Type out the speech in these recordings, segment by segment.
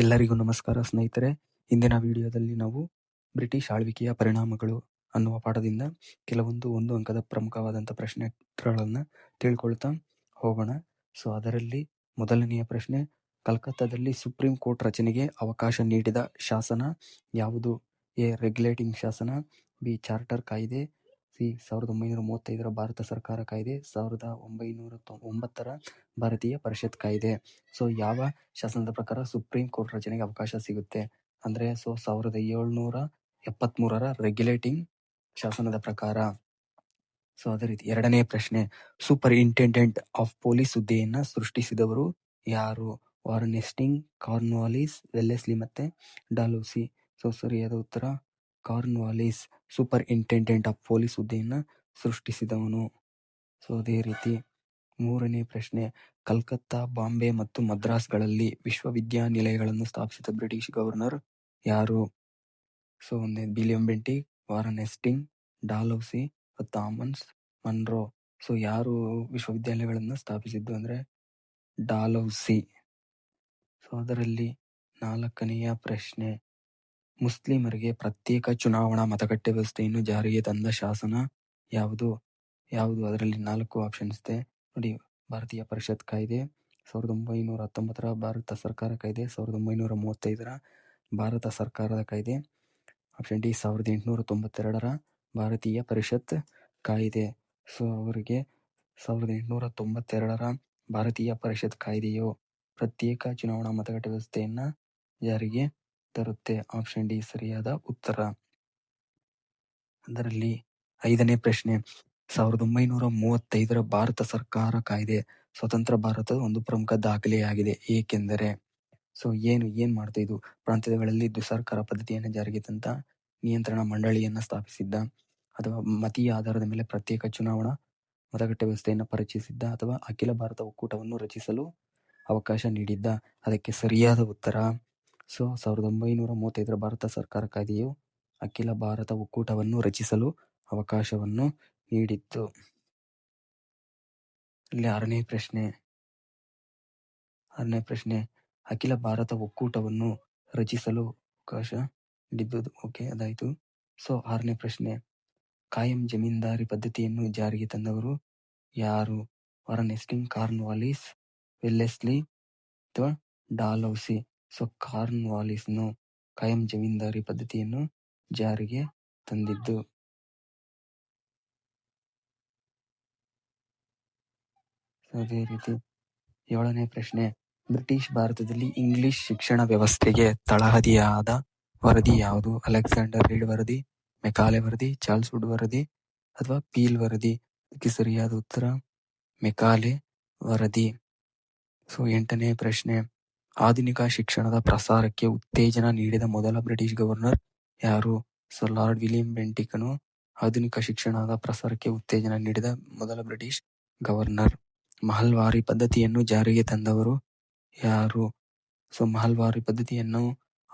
ಎಲ್ಲರಿಗೂ ನಮಸ್ಕಾರ ಸ್ನೇಹಿತರೆ. ಇಂದಿನ ವಿಡಿಯೋದಲ್ಲಿ ನಾವು ಬ್ರಿಟಿಷ್ ಆಳ್ವಿಕೆಯ ಪರಿಣಾಮಗಳು ಅನ್ನುವ ಪಾಠದಿಂದ ಕೆಲವೊಂದು ಒಂದು ಅಂಕದ ಪ್ರಮುಖವಾದಂಥ ಪ್ರಶ್ನೆ ಉತ್ತರಗಳನ್ನು ತಿಳ್ಕೊಳ್ತಾ ಹೋಗೋಣ. ಸೊ, ಅದರಲ್ಲಿ ಮೊದಲನೆಯ ಪ್ರಶ್ನೆ, ಕಲ್ಕತ್ತಾದಲ್ಲಿ ಸುಪ್ರೀಂ ಕೋರ್ಟ್ ರಚನೆಗೆ ಅವಕಾಶ ನೀಡಿದ ಶಾಸನ ಯಾವುದು? ಎ. ರೆಗ್ಯುಲೇಟಿಂಗ್ ಶಾಸನ, ಬಿ. ಚಾರ್ಟರ್ ಕಾಯ್ದೆ ಸಿ ಸಾವಿರದ ಒಂಬೈನೂರ ಮೂವತ್ತೈದರ ಭಾರತ ಸರ್ಕಾರ ಕಾಯ್ದೆ, ಸಾವಿರದ ಒಂಬೈನೂರ ಒಂಬತ್ತರ ಭಾರತೀಯ ಪರಿಷತ್ ಕಾಯ್ದೆ. ಸೊ, ಯಾವ ಶಾಸನದ ಪ್ರಕಾರ ಸುಪ್ರೀಂ ಕೋರ್ಟ್ ರಚನೆಗೆ ಅವಕಾಶ ಸಿಗುತ್ತೆ? ಅಂದ್ರೆ, ಸೊ, ಸಾವಿರದ ಏಳ್ನೂರ ಎಪ್ಪತ್ಮೂರರ ರೆಗ್ಯುಲೇಟಿಂಗ್ ಶಾಸನದ ಪ್ರಕಾರ. ಸೊ, ಅದೇ ರೀತಿ ಎರಡನೇ ಪ್ರಶ್ನೆ ಸೂಪರ್ ಇಂಟೆಂಡೆಂಟ್ ಆಫ್ ಪೊಲೀಸ್ ಹುದ್ದೆಯನ್ನ ಸೃಷ್ಟಿಸಿದವರು ಯಾರು? ವಾರನ್ ಕಾರ್ನೋಲಿಸ್ ವೆಲ್ಲೆಸ್ಲಿ ಮತ್ತೆ ಡಾಲೂಸಿ. ಸೊ ಸರಿಯಾದ ಉತ್ತರ. Cornwallis superintendent of police ಹುದ್ದೆಯನ್ನು ಸೃಷ್ಟಿಸಿದವನು. ಸೊ, ಅದೇ ರೀತಿ ಮೂರನೇ ಪ್ರಶ್ನೆ, ಕಲ್ಕತ್ತಾ, ಬಾಂಬೆ ಮತ್ತು ಮದ್ರಾಸ್ಗಳಲ್ಲಿ ವಿಶ್ವವಿದ್ಯಾನಿಲಯಗಳನ್ನು ಸ್ಥಾಪಿಸಿದ ಬ್ರಿಟಿಷ್ ಗವರ್ನರ್ ಯಾರು? ಸೊ, ಒಂದೇ William Bentinck, Warren Hastings Dalhousie Thomas Munro. So, ಯಾರು ವಿಶ್ವವಿದ್ಯಾಲಯಗಳನ್ನು ಸ್ಥಾಪಿಸಿದ್ದು ಅಂದ್ರೆ ಡಾಲೌಸಿ ಸೊ, ಅದರಲ್ಲಿ ನಾಲ್ಕನೆಯ ಪ್ರಶ್ನೆ ಮುಸ್ಲಿಮರಿಗೆ ಪ್ರತ್ಯೇಕ ಚುನಾವಣಾ ಮತಗಟ್ಟೆ ವ್ಯವಸ್ಥೆಯನ್ನು ಜಾರಿಗೆ ತಂದ ಶಾಸನ ಯಾವುದು? ಯಾವುದು? ಅದರಲ್ಲಿ ನಾಲ್ಕು ಆಪ್ಷನ್ಸ್ ಇದೆ. ನೋಡಿ, ಭಾರತೀಯ ಪರಿಷತ್ ಕಾಯ್ದೆ, ಸಾವಿರದ ಒಂಬೈನೂರ ಹತ್ತೊಂಬತ್ತರ ಭಾರತ ಸರ್ಕಾರ ಕಾಯ್ದೆ, ಸಾವಿರದ ಒಂಬೈನೂರ ಮೂವತ್ತೈದರ ಭಾರತ ಸರ್ಕಾರದ ಕಾಯ್ದೆ. ಆಪ್ಷನ್ ಡಿ ಸಾವಿರದ ಎಂಟುನೂರ ತೊಂಬತ್ತೆರಡರ ಭಾರತೀಯ ಪರಿಷತ್ ಕಾಯ್ದೆ. ಸೊ ಅವರಿಗೆ ಸಾವಿರದ ಎಂಟುನೂರ ತೊಂಬತ್ತೆರಡರ ಭಾರತೀಯ ಪರಿಷತ್ ಕಾಯ್ದೆಯು ಪ್ರತ್ಯೇಕ ಚುನಾವಣಾ ಮತಗಟ್ಟೆ ವ್ಯವಸ್ಥೆಯನ್ನು ಜಾರಿಗೆ ತರುತ್ತೆ ಆಪ್ಷನ್ ಡಿ ಸರಿಯಾದ ಉತ್ತರ. ಅದರಲ್ಲಿ ಐದನೇ ಪ್ರಶ್ನೆ, ಸಾವಿರದ ಒಂಬೈನೂರ ಮೂವತ್ತೈದರ ಭಾರತ ಸರ್ಕಾರ ಕಾಯ್ದೆ, ಸ್ವತಂತ್ರ ಭಾರತದ ಒಂದು ಪ್ರಮುಖ ದಾಖಲೆಯಾಗಿದೆ. ಏಕೆಂದರೆ, ಸೊ ಏನು, ಏನ್ ಮಾಡ್ತಾ ಇದು ಪ್ರಾಂತ್ಯಗಳಲ್ಲಿ ದುಸರ್ಕಾರ ಪದ್ಧತಿಯನ್ನು ಜಾರಿಗೆ ತಂತ ನಿಯಂತ್ರಣ ಮಂಡಳಿಯನ್ನ ಸ್ಥಾಪಿಸಿದ್ದ ಅಥವಾ ಮತೀಯ ಆಧಾರದ ಮೇಲೆ ಪ್ರತ್ಯೇಕ ಚುನಾವಣಾ ಮತಗಟ್ಟೆ ವ್ಯವಸ್ಥೆಯನ್ನು ಪರಿಚಯಿಸಿದ್ದ ಅಥವಾ ಅಖಿಲ ಭಾರತ ಒಕ್ಕೂಟವನ್ನು ರಚಿಸಲು ಅವಕಾಶ ನೀಡಿದ್ದ? ಅದಕ್ಕೆ ಸರಿಯಾದ ಉತ್ತರ ಸೊ, ಸಾವಿರದ ಒಂಬೈನೂರ ಮೂವತ್ತೈದರ ಭಾರತ ಸರ್ಕಾರ ಕಾಯ್ದೆಯು ಅಖಿಲ ಭಾರತ ಒಕ್ಕೂಟವನ್ನು ರಚಿಸಲು ಅವಕಾಶವನ್ನು ನೀಡಿತ್ತು. ಇಲ್ಲಿ ಆರನೇ ಪ್ರಶ್ನೆ. ಆರನೇ ಪ್ರಶ್ನೆ. ಅಖಿಲ ಭಾರತ ಒಕ್ಕೂಟವನ್ನು ರಚಿಸಲು ಅವಕಾಶ ನೀಡಿದ್ದು, ಓಕೆ, ಅದಾಯಿತು. ಸೊ, ಆರನೇ ಪ್ರಶ್ನೆ. ಕಾಯಂ ಜಮೀನ್ದಾರಿ ಪದ್ಧತಿಯನ್ನು ಜಾರಿಗೆ ತಂದವರು ಯಾರು? ವಾರನ್ ಕಾರ್ನ್ ಕಾರ್ನ್ವಾಲಿಸ್ ವೆಲ್ಲೆಸ್ಲಿ ಅಥವಾ ಡಾಲೌಸಿ? ಸೊ ಕಾರ್ನ್ವಾಲಿಸ್ನು ಕಾಯಂ ಜಮೀನ್ದಾರಿ ಪದ್ಧತಿಯನ್ನು ಜಾರಿಗೆ ತಂದಿದ್ದು. ಅದೇ ರೀತಿ ಏಳನೇ ಪ್ರಶ್ನೆ, ಬ್ರಿಟಿಷ್ ಭಾರತದಲ್ಲಿ ಇಂಗ್ಲಿಷ್ ಶಿಕ್ಷಣ ವ್ಯವಸ್ಥೆಗೆ ತಳಹದಿಯಾದ ವರದಿ ಯಾವುದು? ಅಲೆಕ್ಸಾಂಡರ್ ರೀಡ್ ವರದಿ, ಮೆಕಾಲೆ ವರದಿ, ಚಾರ್ಲ್ಸ್ ವುಡ್ ವರದಿ ಅಥವಾ ಪೀಲ್ ವರದಿ? ಇದಕ್ಕೆ ಸರಿಯಾದ ಉತ್ತರ, ಮೆಕಾಲೆ ವರದಿ. ಸೊ ಎಂಟನೇ ಪ್ರಶ್ನೆ ಆಧುನಿಕ ಶಿಕ್ಷಣದ ಪ್ರಸಾರಕ್ಕೆ ಉತ್ತೇಜನ ನೀಡಿದ ಮೊದಲ ಬ್ರಿಟಿಷ್ ಗವರ್ನರ್ ಯಾರು? ಸರ್ ಲಾರ್ಡ್ ವಿಲಿಯಂ ಬೆಂಟಿಕನು ಆಧುನಿಕ ಶಿಕ್ಷಣದ ಪ್ರಸಾರಕ್ಕೆ ಉತ್ತೇಜನ ನೀಡಿದ ಮೊದಲ ಬ್ರಿಟಿಷ್ ಗವರ್ನರ್. ಮಹಲ್ವಾರಿ ಪದ್ಧತಿಯನ್ನು ಜಾರಿಗೆ ತಂದವರು ಯಾರು? ಸೊ, ಮಹಲ್ವಾರಿ ಪದ್ಧತಿಯನ್ನು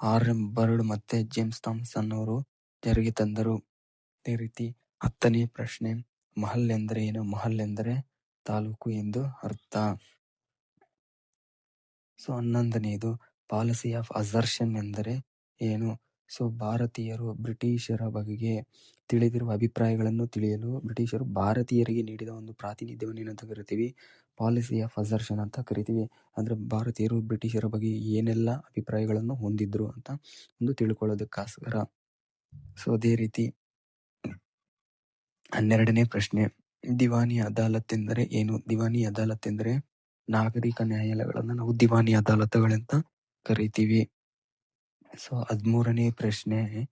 ಆರ್ ಎಂ ಬರ್ಡ್ ಮತ್ತೆ ಜೇಮ್ಸ್ ಥಾಮ್ಸನ್ ಅವರು ಜಾರಿಗೆ ತಂದರು. ಅದೇ ರೀತಿ ಹತ್ತನೇ ಪ್ರಶ್ನೆ ಮಹಲ್ ಎಂದರೆ ಏನು? ಮಹಲ್ ಎಂದರೆ ತಾಲೂಕು ಎಂದು ಅರ್ಥ. ಸೊ ಹನ್ನೊಂದನೆಯದು ಪಾಲಿಸಿ ಆಫ್ ಅಸರ್ಷನ್ ಎಂದರೆ ಏನು? ಸೊ ಭಾರತೀಯರು ಬ್ರಿಟಿಷರ ಬಗೆಗೆ ತಿಳಿದಿರುವ ಅಭಿಪ್ರಾಯಗಳನ್ನು ತಿಳಿಯಲು ಬ್ರಿಟಿಷರು ಭಾರತೀಯರಿಗೆ ನೀಡಿದ ಒಂದು ಪ್ರಾತಿನಿಧ್ಯವನ್ನು ಏನಂತ ಕರಿತೀವಿ? ಪಾಲಿಸಿ ಆಫ್ ಅಸರ್ಷನ್ ಅಂತ ಕರಿತೀವಿ. ಅಂದರೆ ಭಾರತೀಯರು ಬ್ರಿಟಿಷರ ಬಗ್ಗೆ ಏನೆಲ್ಲ ಅಭಿಪ್ರಾಯಗಳನ್ನು ಹೊಂದಿದ್ರು ಅಂತ ಒಂದು ತಿಳ್ಕೊಳ್ಳೋದಕ್ಕೋಸ್ಕರ ಸೊ ಅದೇ ರೀತಿ ಹನ್ನೆರಡನೇ ಪ್ರಶ್ನೆ, ದಿವಾನಿ ಅದಾಲತ್ ಎಂದರೆ ಏನು? ದಿವಾನಿ ಅದಾಲತ್ ಎಂದರೆ ನಾಗರಿಕ ನ್ಯಾಯಾಲಯಗಳನ್ನ ನಾವು ದಿವಾನಿ ಅದಾಲತ್ಗಳಂತ ಕರಿತೀವಿ. ಸೊ, ಹದಿಮೂರನೇ ಪ್ರಶ್ನೆ,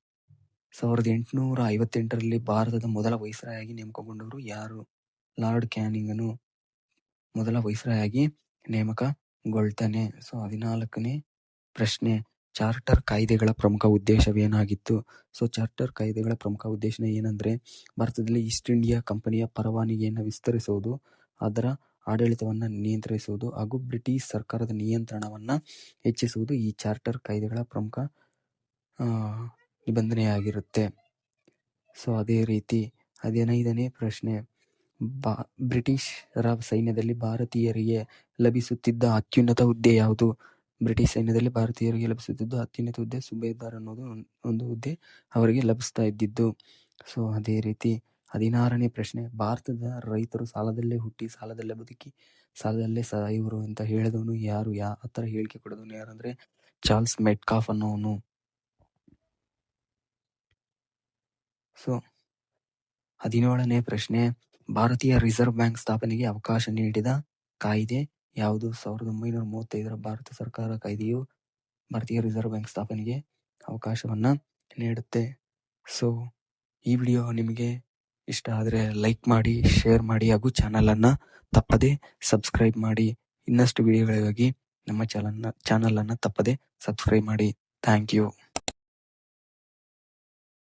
ಸಾವಿರದ ಎಂಟುನೂರ ಐವತ್ತೆಂಟರಲ್ಲಿ ಭಾರತದ ಮೊದಲ ವೈಸ್ರಾಯಾಗಿ ನೇಮಕಗೊಂಡವರು ಯಾರು? ಲಾರ್ಡ್ ಕ್ಯಾನಿಂಗನು ಮೊದಲ ವೈಸ್ರಾಯಾಗಿ ನೇಮಕಗೊಳ್ತಾನೆ ಸೊ, ಹದಿನಾಲ್ಕನೇ ಪ್ರಶ್ನೆ, ಚಾರ್ಟರ್ ಕಾಯ್ದೆಗಳ ಪ್ರಮುಖ ಉದ್ದೇಶವೇನಾಗಿತ್ತು? ಸೊ, ಚಾರ್ಟರ್ ಕಾಯ್ದೆಗಳ ಪ್ರಮುಖ ಉದ್ದೇಶ ಏನಂದ್ರೆ, ಭಾರತದಲ್ಲಿ ಈಸ್ಟ್ ಇಂಡಿಯಾ ಕಂಪನಿಯ ಪರವಾನಿಗೆಯನ್ನು ವಿಸ್ತರಿಸುವುದು ಅದರ ಆಡಳಿತವನ್ನ ನಿಯಂತ್ರಿಸುವುದು ಹಾಗೂ ಬ್ರಿಟಿಷ್ ಸರ್ಕಾರದ ನಿಯಂತ್ರಣವನ್ನ ಹೆಚ್ಚಿಸುವುದು ಈ ಚಾರ್ಟರ್ ಕಾಯ್ದೆಗಳ ಪ್ರಮುಖ ನಿಬಂಧನೆಯಾಗಿರುತ್ತೆ. ಸೊ, ಅದೇ ರೀತಿ ಹದಿನೈದನೇ ಪ್ರಶ್ನೆ. ಬಾ ಬ್ರಿಟಿಷರ ಸೈನ್ಯದಲ್ಲಿ ಭಾರತೀಯರಿಗೆ ಲಭಿಸುತ್ತಿದ್ದ ಅತ್ಯುನ್ನತ ಹುದ್ದೆ ಯಾವುದು? ಬ್ರಿಟಿಷ್ ಸೈನ್ಯದಲ್ಲಿ ಭಾರತೀಯರಿಗೆ ಲಭಿಸುತ್ತಿದ್ದ ಅತ್ಯುನ್ನತ ಹುದ್ದೆ, ಸುಬೇದಾರ್ ಅನ್ನೋದು ಒಂದು ಹುದ್ದೆ ಅವರಿಗೆ ಲಭಿಸ್ತಾ ಇದ್ದಿದ್ದು. ಸೊ, ಅದೇ ರೀತಿ ಹದಿನಾರನೇ ಪ್ರಶ್ನೆ, ಭಾರತದ ರೈತರು ಸಾಲದಲ್ಲೇ ಹುಟ್ಟಿ, ಸಾಲದಲ್ಲೇ ಬದುಕಿ, ಸಾಲದಲ್ಲೇ ಸಾಯುವರು ಅಂತ ಹೇಳಿದವನು ಯಾರು? ಯಾ ಥರ ಹೇಳಿಕೆ ಕೊಡೋದವನು ಯಾರು ಅಂದ್ರೆ ಚಾರ್ಲ್ಸ್ ಮೆಟ್ಕಾಫ್ ಅನ್ನೋವನು. ಸೊ ಹದಿನೇಳನೇ ಪ್ರಶ್ನೆ, ಭಾರತೀಯ ರಿಸರ್ವ್ ಬ್ಯಾಂಕ್ ಸ್ಥಾಪನೆಗೆ ಅವಕಾಶ ನೀಡಿದ ಕಾಯ್ದೆ ಯಾವುದು? ಸಾವಿರದ ಒಂಬೈನೂರ ಮೂವತ್ತೈದರ ಭಾರತ ಸರ್ಕಾರ ಕಾಯ್ದೆಯು ಭಾರತೀಯ ರಿಸರ್ವ್ ಬ್ಯಾಂಕ್ ಸ್ಥಾಪನೆಗೆ ಅವಕಾಶವನ್ನ ನೀಡುತ್ತೆ. ಸೊ ಈ ವಿಡಿಯೋ ನಿಮಗೆ ಇಷ್ಟ ಆದರೆ ಲೈಕ್ ಮಾಡಿ ಶೇರ್ ಮಾಡಿ ಹಾಗೂ ಚಾನಲನ್ನು ತಪ್ಪದೆ ಸಬ್ಸ್ಕ್ರೈಬ್ ಮಾಡಿ. ಇನ್ನಷ್ಟು ವಿಡಿಯೋಗಳಿಗಾಗಿ ನಮ್ಮ ಚಾನಲ್ನ ಚಾನಲನ್ನು ತಪ್ಪದೆ ಸಬ್ಸ್ಕ್ರೈಬ್ ಮಾಡಿ. Thank you